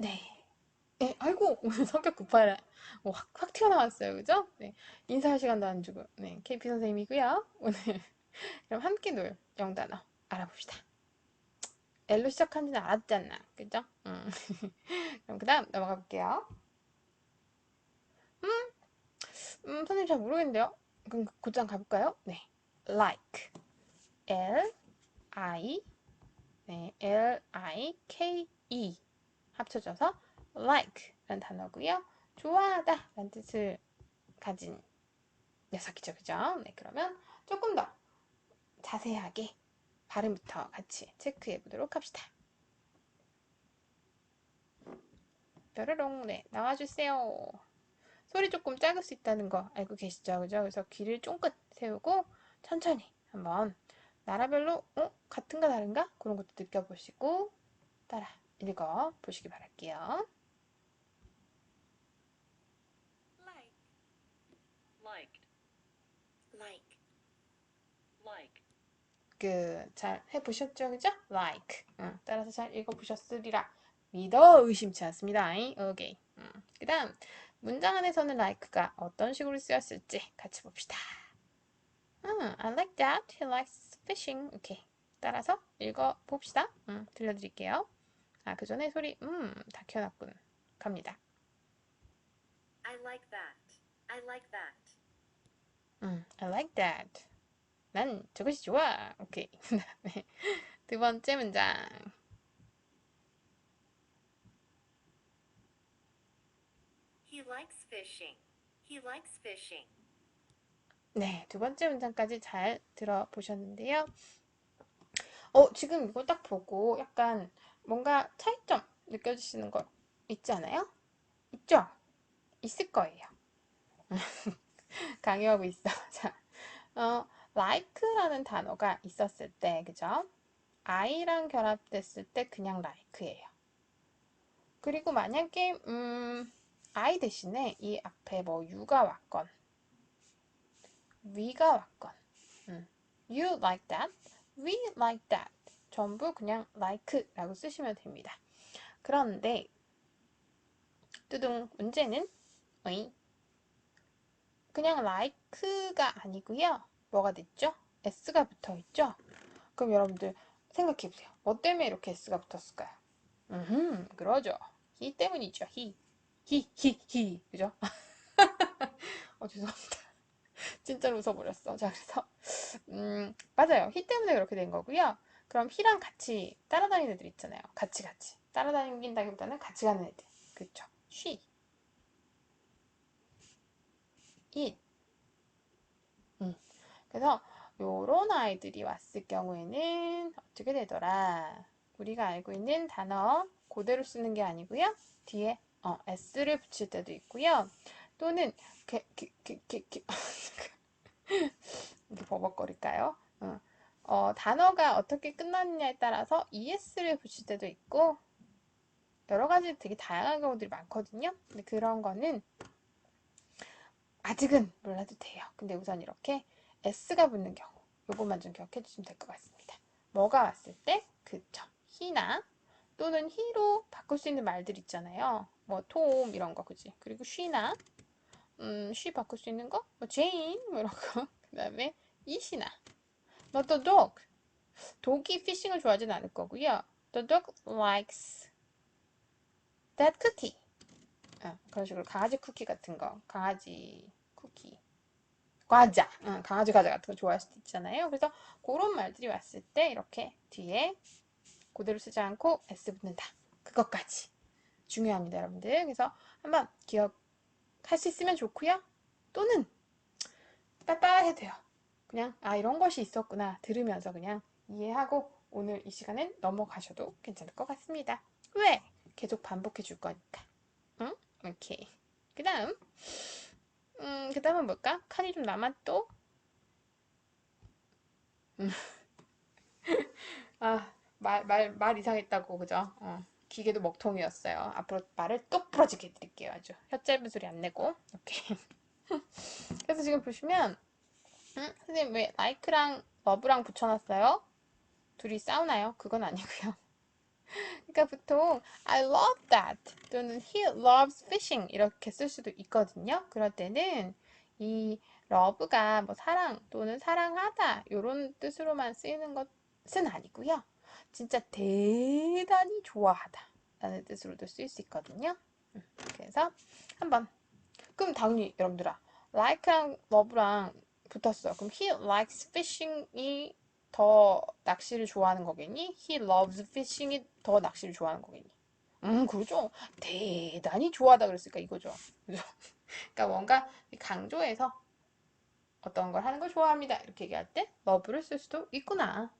네. 네, 아이고, 오늘 성격 급하라. 어, 확, 확 튀어나왔어요. 그죠? 네. 인사할 시간도 안 주고. 네. KP 선생님이고요. 오늘, 그럼 함께 놀 영단어 알아봅시다. L로 시작한지는 알았잖아. 그죠? 음. 그럼 그 다음 넘어가 볼게요. 음, 음, 선생님 잘 모르겠는데요. 그럼 곧장 가볼까요? 네. like. L, I, 네. L, I, K, E. 합쳐져서 like 라는 단어고요. 좋아하다 라는 뜻을 가진 녀석이죠. 그죠? 네, 그러면 조금 더 자세하게 발음부터 같이 체크해 보도록 합시다. 뾰로롱, 네, 나와주세요. 소리 조금 작을 수 있다는 거 알고 계시죠? 그죠? 그래서 귀를 쫑긋 세우고 천천히 한번 나라별로 어? 같은가 다른가? 그런 것도 느껴보시고 따라 읽어 보시기 바랄게요. like, liked, like, like, 그, 잘 해보셨죠? 그죠? like. 응, 따라서 잘 읽어보셨으리라. 믿어 의심치 않습니다. 오케이. 응. 그 다음, 문장 안에서는 like가 어떤 식으로 쓰였을지 같이 봅시다. 응, I like that. He likes fishing. 오케이. 따라서 읽어봅시다. 응, 들려드릴게요. 아, 그 전에 소리, 음, 다 켜놨군. 갑니다. I like that, I like that, 음, I like that. 난 저것이 좋아. 오케이. 그다음에 두 번째 문장. he likes fishing, he likes fishing, 네, 두 번째 문장까지 잘 들어보셨는데요. 어, 지금 이걸 딱 보고 약간 뭔가 차이점 느껴지시는 거 있지 않아요? 있죠? 있을 거예요. 강요하고 있어. 자, 어, like라는 단어가 있었을 때, 그죠? I랑 결합됐을 때 그냥 like예요. 그리고 만약에, 음, I 대신에 이 앞에 뭐 you가 왔건, we가 왔건, 음, you like that, we like that. 전부 그냥 like라고 쓰시면 됩니다. 그런데, 뚜둥, 문제는, 어이, 그냥 like가 아니고요. 뭐가 됐죠? s가 붙어 있죠? 그럼 여러분들 생각해 보세요. 뭐 때문에 이렇게 s가 붙었을까요? 음, 그러죠. he 때문이죠. he, he, he, he, 그죠? 어, 죄송합니다. 진짜로 웃어버렸어. 자, 그래서 음, 맞아요. he 때문에 그렇게 된 거고요. 그럼 he랑 같이 따라다니는 애들 있잖아요. 같이 같이 따라다닌다기보다는 같이 가는 애들. 그렇죠? she, it. 음. 그래서 요런 아이들이 왔을 경우에는 어떻게 되더라? 우리가 알고 있는 단어 그대로 쓰는 게 아니고요. 뒤에 어, s를 붙일 때도 있고요. 또는 게, 게, 게, 게, 게. 이렇게 버벅거릴까요? 어. 어, 단어가 어떻게 끝났느냐에 따라서 es를 붙일 때도 있고 여러 가지 되게 다양한 경우들이 많거든요. 근데 그런 거는 아직은 몰라도 돼요. 근데 우선 이렇게 s가 붙는 경우 요것만 좀 기억해 주시면 될 것 같습니다. 뭐가 왔을 때 그쵸. he나 또는 he로 바꿀 수 있는 말들 있잖아요. 뭐 톰 이런 거 그지? 그리고 she나 음, she 바꿀 수 있는 거? 뭐 jane 뭐 이런 거. 그 다음에 it이나 너 the dog 독이 피싱을 좋아하진 않을 거고요. The dog likes that cookie. 어, 그런 식으로 강아지 쿠키 같은 거, 강아지 쿠키, 과자, 어, 강아지 과자 같은 거 좋아할 수도 있잖아요. 그래서 그런 말들이 왔을 때 이렇게 뒤에 그대로 쓰지 않고 s 붙는다. 그것까지 중요합니다, 여러분들. 그래서 한번 기억할 수 있으면 좋고요. 또는 빠빠해도 돼요. 그냥 아 이런 것이 있었구나 들으면서 그냥 이해하고 오늘 이 시간은 넘어가셔도 괜찮을 것 같습니다. 왜? 계속 반복해 줄 거니까. 응? 오케이. 그 다음, 음, 그 다음은 뭘까? 칸이 좀 남았또? 음. 아, 말, 말, 말 이상했다고, 그죠? 어, 기계도 먹통이었어요. 앞으로 말을 똑 부러지게 해드릴게요. 아주. 혀 짧은 소리 안 내고. 오케이. 그래서 지금 보시면, 음, 선생님 왜 like랑 love랑 붙여놨어요? 둘이 싸우나요? 그건 아니고요. 그러니까 보통 I love that 또는 he loves fishing 이렇게 쓸 수도 있거든요. 그럴 때는 이 love가 뭐 사랑 또는 사랑하다 이런 뜻으로만 쓰이는 것은 아니고요. 진짜 대단히 좋아하다 라는 뜻으로도 쓰일 수 있거든요. 음, 그래서 한번 그럼 당연히 여러분들아 like랑 love랑 붙었어요. 그럼 he likes fishing이 더 낚시를 좋아하는 거겠니? He loves fishing이 더 낚시를 좋아하는 거겠니? 음, 그렇죠. 대단히 좋아하다 그랬으니까 이거죠. 그죠? 그러니까 뭔가 강조해서 어떤 걸 하는 걸 좋아합니다. 이렇게 얘기할 때 love를 쓸 수도 있구나.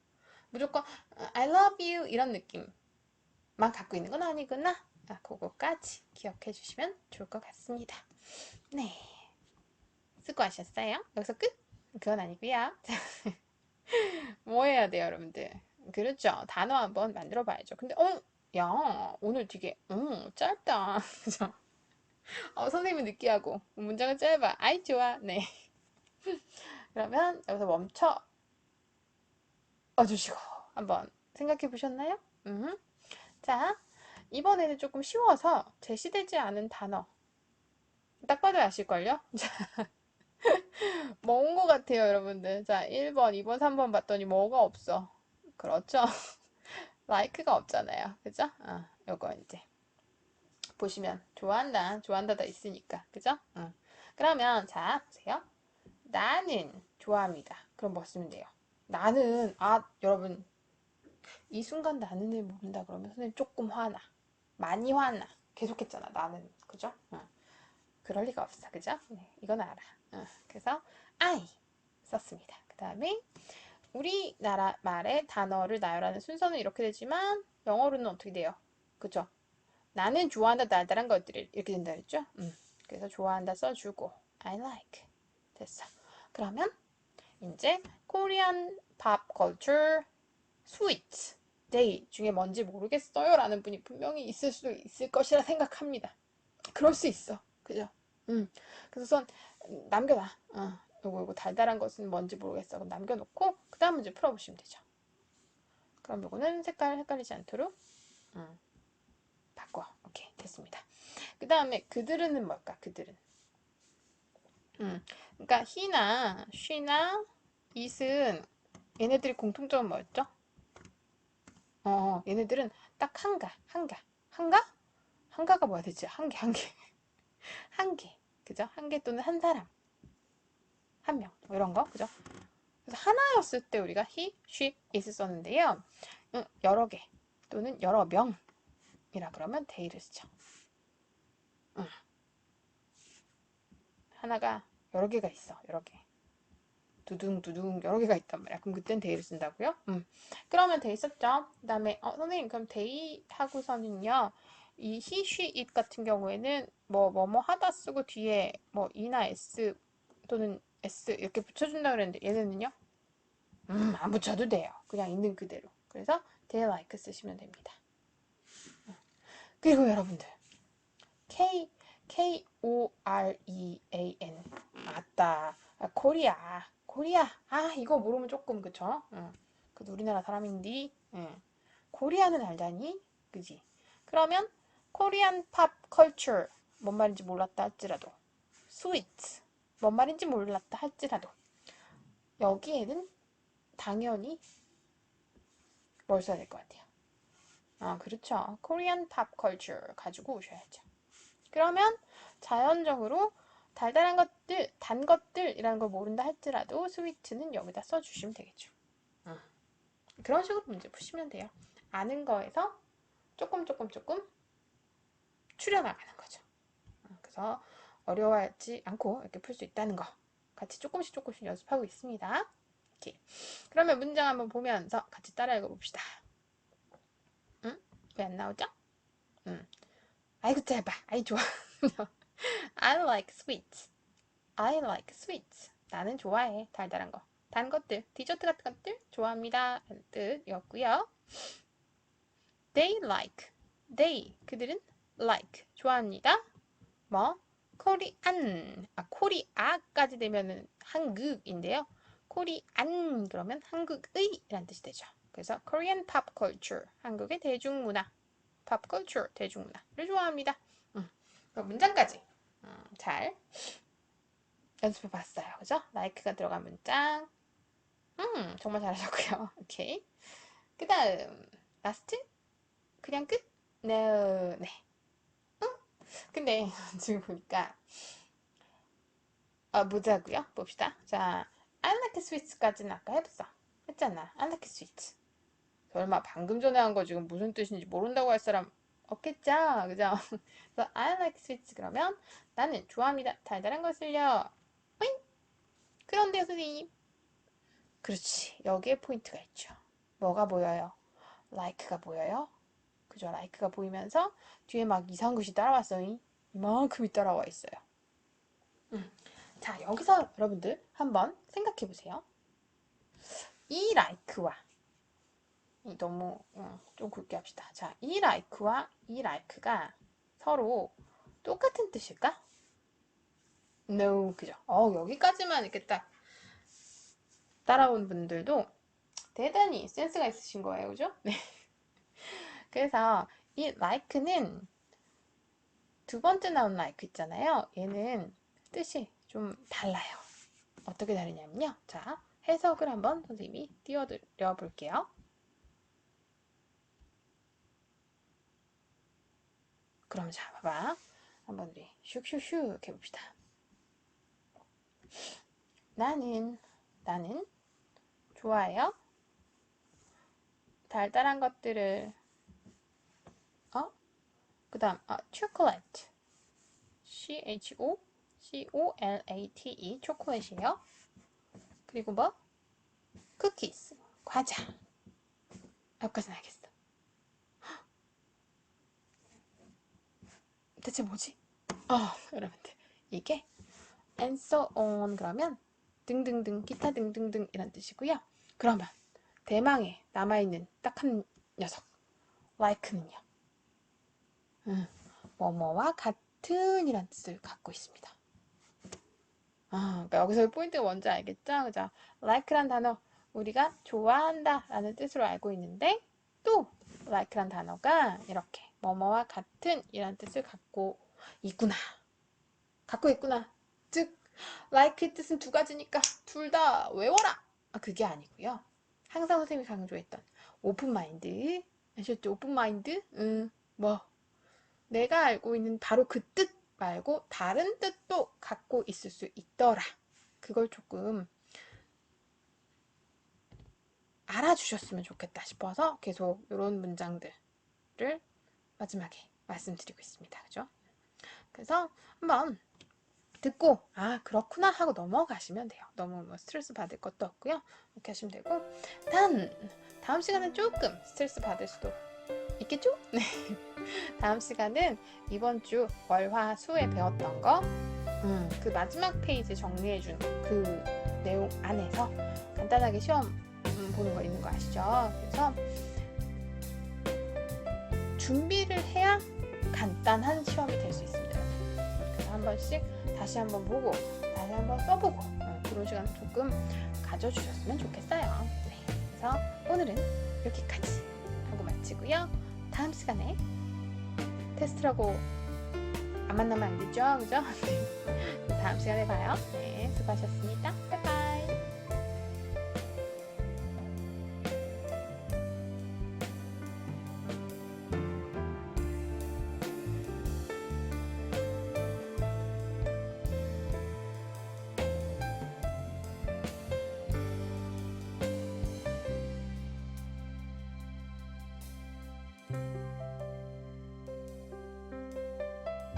무조건 어, I love you 이런 느낌만 갖고 있는 건 아니구나. 아, 그거까지 기억해 주시면 좋을 것 같습니다. 네. 수고하셨어요. 여기서 끝? 그건 아니고요. 뭐 해야 돼요, 여러분들? 그렇죠. 단어 한번 만들어 봐야죠. 근데, 어, 야, 오늘 되게, 음, 짧다. 그죠? 어, 선생님은 느끼하고, 문장은 짧아. 아이, 좋아. 네. 그러면 여기서 멈춰 주시고, 한번 생각해 보셨나요? 음. 자, 이번에는 조금 쉬워서 제시되지 않은 단어. 딱 봐도 아실걸요? 뭔거 같아요, 여러분들. 자, 1번, 2번, 3번 봤더니 뭐가 없어. 그렇죠? 라이크가 없잖아요. 그죠? 어, 요거 이제. 보시면, 좋아한다, 좋아한다다 있으니까. 그죠? 어. 그러면, 자, 보세요. 나는 좋아합니다. 그럼 뭐 쓰면 돼요? 나는, 아, 여러분. 이 순간 나는을 모른다 그러면 선생님 조금 화나. 많이 화나. 계속했잖아, 나는. 그죠? 어. 그럴 리가 없어. 그죠? 네, 이건 알아. 어, 그래서 I 썼습니다. 그 다음에 우리나라 말의 단어를 나열하는 순서는 이렇게 되지만 영어로는 어떻게 돼요? 그죠? 나는 좋아한다 달달한 것들을 이렇게 된다 그랬죠? 음, 그래서 좋아한다 써주고 I like 됐어. 그러면 이제 코리안 팝 컬처 스위트 데이 중에 뭔지 모르겠어요 라는 분이 분명히 있을 수도 있을 것이라 생각합니다. 그럴 수 있어. 그죠? 음. 그래서 우선 남겨놔. 어, 요거 요거 달달한 것은 뭔지 모르겠어. 그럼 남겨놓고 그 다음 문제 풀어보시면 되죠. 그럼 요거는 색깔 헷갈리지 않도록 음, 바꿔. 오케이 됐습니다. 그 다음에 그들은 뭘까? 그들은. 음, 그러니까 he나 she나 it은 얘네들이 공통점은 뭐였죠? 어, 얘네들은 딱 한가, 한가, 한가? 한가가 뭐야 대체? 한 개, 한 개. 한 개. 그죠? 한 개 또는 한 사람. 한 명. 뭐 이런 거. 그죠? 그래서 하나였을 때 우리가 he, she, it 썼는데요. 응, 여러 개 또는 여러 명이라 그러면 they를 쓰죠. 응. 하나가 여러 개가 있어. 여러 개. 두둥 두둥 여러 개가 있단 말이야. 그럼 그땐 they를 쓴다고요? 음. 그러면 they 썼죠. 그 다음에 어, 선생님 그럼 they 하고서는요. 이 he, she, it 같은 경우에는 뭐 뭐 뭐 하다 쓰고 뒤에 뭐 e나 s 또는 s 이렇게 붙여준다 그랬는데 얘네는요? 음, 안 붙여도 돼요. 그냥 있는 그대로. 그래서 they like 쓰시면 됩니다. 그리고 여러분들 K K O R E A N 맞다. 아, 코리아 코리아 아 이거 모르면 조금 그쵸? 응. 그래도 우리나라 사람인데 응. 코리아는 알다니 그지? 그러면 코리안 팝 컬처 뭔 말인지 몰랐다 할지라도 스위트 뭔 말인지 몰랐다 할지라도 여기에는 당연히 뭘 써야 될 것 같아요. 아 그렇죠. 코리안 팝 컬처 가지고 오셔야죠. 그러면 자연적으로 달달한 것들, 단 것들이라는 걸 모른다 할지라도 스위트는 여기다 써주시면 되겠죠. 음. 그런 식으로 문제 푸시면 돼요. 아는 거에서 조금 조금 조금 추려나가는 거죠. 음, 그래서 어려워하지 않고 이렇게 풀 수 있다는 거 같이 조금씩 조금씩 연습하고 있습니다. 이렇게. 그러면 문장 한번 보면서 같이 따라 읽어봅시다. 응? 왜 안 나오죠? 응. 아이고 짧아. 아이 좋아. I like sweets. I like sweets. 나는 좋아해. 달달한 거. 단 것들, 디저트 같은 것들 좋아합니다. 뜻이었고요. They like. They. 그들은 like. 좋아합니다. 뭐? 코리안. 아, 코리아까지 되면은 한국인데요. 코리안 그러면 한국의 라는 뜻이 되죠. 그래서 Korean pop culture. 한국의 대중문화. pop culture 대중문화를 좋아합니다. 음, 그럼 문장까지 음, 잘 연습해 봤어요. 그죠? like가 들어간 문장. 음, 정말 잘하셨고요. 오케이. 그 다음, 라스트? 그냥 끝? No, 네. 응? 근데 지금 보니까 아, 뭐자고요? 봅시다. 자, like sweets까지는 아까 했어. 했잖아. Like sweets. 설마 방금 전에 한 거 지금 무슨 뜻인지 모른다고 할 사람 없겠죠? 그죠? 그래서 I like sweets 그러면 나는 좋아합니다. 달달한 것을요. 오잉? 그런데요, 선생님. 그렇지. 여기에 포인트가 있죠. 뭐가 보여요? like가 보여요? 그죠? like가 보이면서 뒤에 막 이상한 것이 따라왔어요. 이만큼이 따라와 있어요. 음. 자, 여기서 여러분들 한번 생각해 보세요. 이 like와 이 너무 음, 좀 굵게 합시다. 자, 이 like와 이 like가 서로 똑같은 뜻일까? No, 그죠? 어, 여기까지만 이렇게 딱 따라온 분들도 대단히 센스가 있으신 거예요, 그죠? 네. 그래서 이 like는 두 번째 나온 like 있잖아요. 얘는 뜻이 좀 달라요. 어떻게 다르냐면요. 자, 해석을 한번 선생님이 띄워드려 볼게요. 그럼 자, 봐봐. 한번 우리 슉슉슉 이렇게 봅시다. 나는, 나는 좋아해요. 달달한 것들을, 어? 그 다음, 아, 초콜릿. C-H-O, C-O-L-A-T-E, 초콜릿이에요. 그리고 뭐? 쿠키스, 과자. 여기까지는 알겠어. 헉! 대체 뭐지? 어, 여러분들. 이게 and so on 그러면 등등등, 기타 등등등 이란 뜻이고요. 그러면 대망의 남아있는 딱 한 녀석 like는요. 음, 뭐뭐와 같은 이란 뜻을 갖고 있습니다. 아, 그러니까 여기서 포인트가 뭔지 알겠죠? 그죠? like란 단어 우리가 좋아한다 라는 뜻으로 알고 있는데 또 like란 단어가 이렇게 뭐뭐와 같은 이란 뜻을 갖고 있구나. 갖고 있구나. 즉 like의 뜻은 두 가지니까 둘 다 외워라. 아, 그게 아니고요. 항상 선생님이 강조했던 오픈 마인드 아셨죠? 오픈 마인드? 음, 뭐 내가 알고 있는 바로 그 뜻 말고 다른 뜻도 갖고 있을 수 있더라. 그걸 조금 알아주셨으면 좋겠다 싶어서 계속 이런 문장들을 마지막에 말씀드리고 있습니다. 그죠? 그래서 한번 듣고 아 그렇구나 하고 넘어가시면 돼요. 너무 뭐 스트레스 받을 것도 없고요. 이렇게 하시면 되고 단 다음 시간은 조금 스트레스 받을 수도 있겠죠? 네. 다음 시간은 이번 주 월화 수에 배웠던 거, 음, 그 마지막 페이지 정리해준 그 내용 안에서 간단하게 시험 음, 보는 거 있는 거 아시죠? 그래서 준비를 해야 간단한 시험이 될 수 있습니다. 그래서 한 번씩 다시 한번 보고 다시 한번 써보고 어, 그런 시간을 조금 가져주셨으면 좋겠어요. 네. 그래서 오늘은 여기까지 하고 마치고요. 다음 시간에 테스트라고 안 만나면 안 되죠? 그죠? 네. 다음 시간에 봐요. 네, 수고하셨습니다.